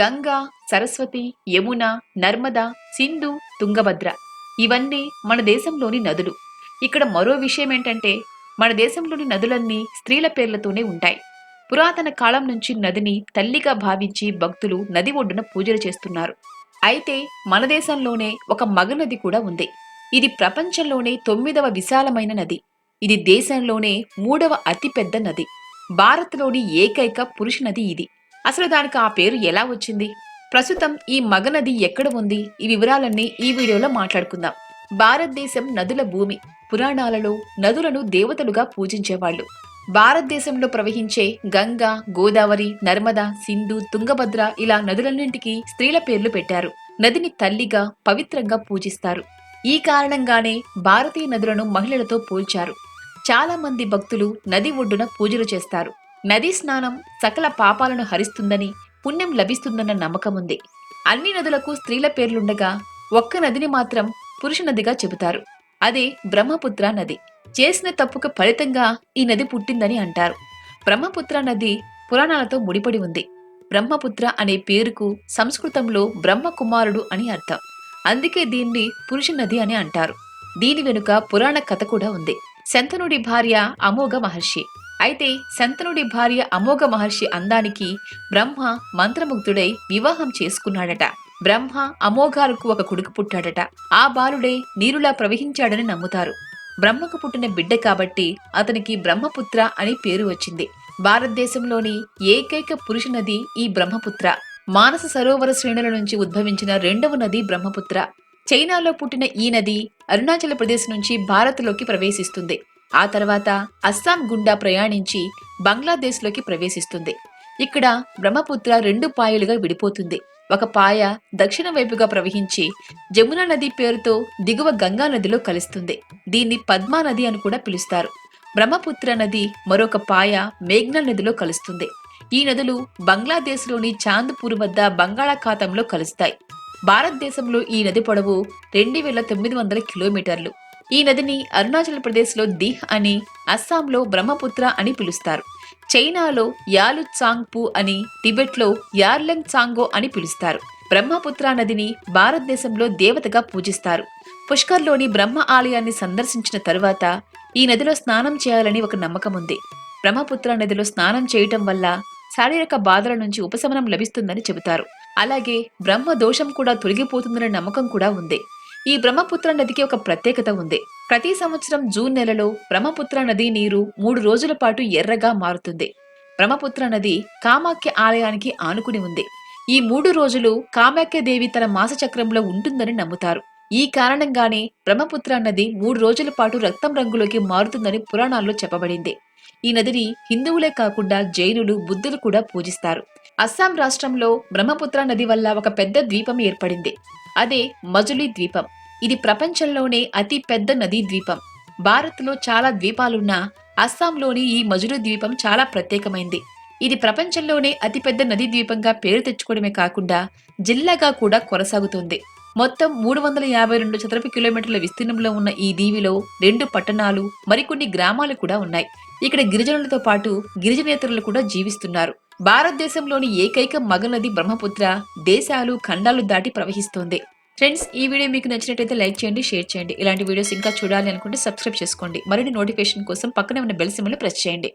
గంగా సరస్వతి యమున నర్మద సింధు తుంగభద్ర. ఇవన్నీ మన దేశంలోని నదులు. ఇక్కడ మరో విషయం ఏంటంటే మన దేశంలోని నదులన్నీ స్త్రీల పేర్లతోనే ఉంటాయి. పురాతన కాలం నుంచి నదిని తల్లిగా భావించి భక్తులు నది ఒడ్డున పూజలు చేస్తున్నారు. అయితే మన దేశంలోనే ఒక మగ నది కూడా ఉంది. ఇది ప్రపంచంలోనే తొమ్మిదవ విశాలమైన నది. ఇది దేశంలోనే మూడవ అతిపెద్ద నది. భారత్లోని ఏకైక పురుష నది ఇది. అసలు దానికి ఆ పేరు ఎలా వచ్చింది? ప్రస్తుతం ఈ మగ నది ఎక్కడ ఉంది? ఈ వివరాలన్నీ ఈ వీడియోలో మాట్లాడుకుందాం. భారతదేశం నదుల భూమి. పురాణాలలో నదులను దేవతలుగా పూజించేవాళ్ళు. భారతదేశంలో ప్రవహించే గంగా గోదావరి నర్మద సింధు తుంగభద్ర ఇలా నదులన్నింటికి స్త్రీల పేర్లు పెట్టారు. నదిని తల్లిగా పవిత్రంగా పూజిస్తారు. ఈ కారణంగానే భారతీయ నదులను మహిళలతో పోల్చారు. చాలా మంది భక్తులు నది ఒడ్డున పూజలు చేస్తారు. నదీ స్నానం సకల పాపాలను హరిస్తుందని పుణ్యం లభిస్తుందన్న నమ్మకం ఉంది అన్ని నదులకు స్త్రీల పేర్లుండగా ఒక్క నదిని మాత్రం పురుష నదిగా చెబుతారు. అదే బ్రహ్మపుత్ర నది. చేసిన తప్పుకు ఫలితంగా ఈ నది పుట్టిందని అంటారు. బ్రహ్మపుత్ర నది పురాణాలతో ముడిపడి ఉంది. బ్రహ్మపుత్ర అనే పేరుకు సంస్కృతంలో బ్రహ్మకుమారుడు అని అర్థం. అందుకే దీన్ని పురుష నది అని అంటారు. దీని వెనుక పురాణ కథ కూడా ఉంది. శంతనుడి భార్య అమోఘ మహర్షి. అయితే శంతనుడి భార్య అమోఘ మహర్షి అందానికి బ్రహ్మ మంత్రముగ్ధుడై వివాహం చేసుకున్నాడట. బ్రహ్మ అమోఘాలకు ఒక కొడుకు పుట్టాడట. ఆ బాలుడే నీరులా ప్రవహించాడని నమ్ముతారు. బ్రహ్మకు పుట్టిన బిడ్డ కాబట్టి అతనికి బ్రహ్మపుత్ర అని పేరు వచ్చింది. భారతదేశంలోని ఏకైక పురుష నది ఈ బ్రహ్మపుత్ర. మానస సరోవర శ్రేణుల నుంచి ఉద్భవించిన రెండవ నది బ్రహ్మపుత్ర. చైనాలో పుట్టిన ఈ నది అరుణాచల్ ప్రదేశ్ నుంచి భారత్లోకి ప్రవేశిస్తుంది. ఆ తర్వాత అస్సాం గుండా ప్రయాణించి బంగ్లాదేశ్లోకి ప్రవేశిస్తుంది. ఇక్కడ బ్రహ్మపుత్ర రెండు పాయలుగా విడిపోతుంది. ఒక పాయ దక్షిణ వైపుగా ప్రవహించి జమునా నది పేరుతో దిగువ గంగా నదిలో కలుస్తుంది. దీన్ని పద్మా నది అని కూడా పిలుస్తారు. బ్రహ్మపుత్ర నది మరొక పాయ మేఘ్నా నదిలో కలుస్తుంది. ఈ నదులు బంగ్లాదేశ్లోని చాంద్పూర్ వద్ద బంగాళాఖాతంలో కలుస్తాయి. భారతదేశంలో ఈ నది పొడవు రెండు వేల తొమ్మిది వందల కిలోమీటర్లు. ఈ నదిని అరుణాచల్ ప్రదేశ్లో దిహ్ అని అస్సాంలో బ్రహ్మపుత్ర అని పిలుస్తారు. చైనాలో యాలు చాంగ్పు అని టిబెట్లో యార్లంగ్ చాంగో అని పిలుస్తారు. బ్రహ్మపుత్ర నదిని భారతదేశంలో దేవతగా పూజిస్తారు. పుష్కర్లోని బ్రహ్మ ఆలయాన్ని సందర్శించిన తరువాత ఈ నదిలో స్నానం చేయాలని ఒక నమ్మకం ఉంది. బ్రహ్మపుత్ర నదిలో స్నానం చేయటం వల్ల శారీరక బాధల నుంచి ఉపశమనం లభిస్తుందని చెబుతారు. అలాగే బ్రహ్మ దోషం కూడా తొలగిపోతుందనే నమ్మకం కూడా ఉంది. ఈ బ్రహ్మపుత్ర నదికి ఒక ప్రత్యేకత ఉంది. ప్రతి సంవత్సరం జూన్ నెలలో బ్రహ్మపుత్ర నది నీరు మూడు రోజుల పాటు ఎర్రగా మారుతుంది. బ్రహ్మపుత్ర నది కామాఖ్య ఆలయానికి ఆనుకుని ఉంది. ఈ మూడు రోజులు కామాఖ్యదేవి తన మాసచక్రంలో ఉంటుందని నమ్ముతారు. ఈ కారణంగానే బ్రహ్మపుత్ర నది మూడు రోజుల పాటు రక్తం రంగులోకి మారుతుందని పురాణాల్లో చెప్పబడింది. ఈ నదిని హిందువులే కాకుండా జైనులు బుద్ధులు కూడా పూజిస్తారు. అస్సాం రాష్ట్రంలో బ్రహ్మపుత్ర నది వల్ల ఒక పెద్ద ద్వీపం ఏర్పడింది. అదే మజులి ద్వీపం. ఇది ప్రపంచంలోనే అతి పెద్ద నదీ ద్వీపం. భారత్లో చాలా ద్వీపాలున్నా అస్సాంలోని ఈ మజులి ద్వీపం చాలా ప్రత్యేకమైంది. ఇది ప్రపంచంలోనే అతిపెద్ద నదీ ద్వీపంగా పేరు తెచ్చుకోవడమే కాకుండా జిల్లాగా కూడా కొనసాగుతుంది. మొత్తం మూడు వందల యాభై రెండు చదరపు కిలోమీటర్ల విస్తీర్ణంలో ఉన్న ఈ దీవిలో రెండు పట్టణాలు మరికొన్ని గ్రామాలు కూడా ఉన్నాయి. ఇక్కడ గిరిజనులతో పాటు గిరిజనేతరులు కూడా జీవిస్తున్నారు. భారతదేశంలోని ఏకైక మగ నది బ్రహ్మపుత్ర దేశాలు ఖండాలు దాటి ప్రవహిస్తోంది. ఫ్రెండ్స్ ఈ వీడియో మీకు నచ్చినట్టయితే లైక్ చేయండి షేర్ చేయండి. ఇలాంటి వీడియోస్ ఇంకా చూడాలి అనుకుంటే సబ్స్క్రైబ్ చేసుకోండి. మరిన్ని నోటిఫికేషన్ కోసం పక్కనే ఉన్న బెల్ సింబల్ ప్రెస్ చేయండి.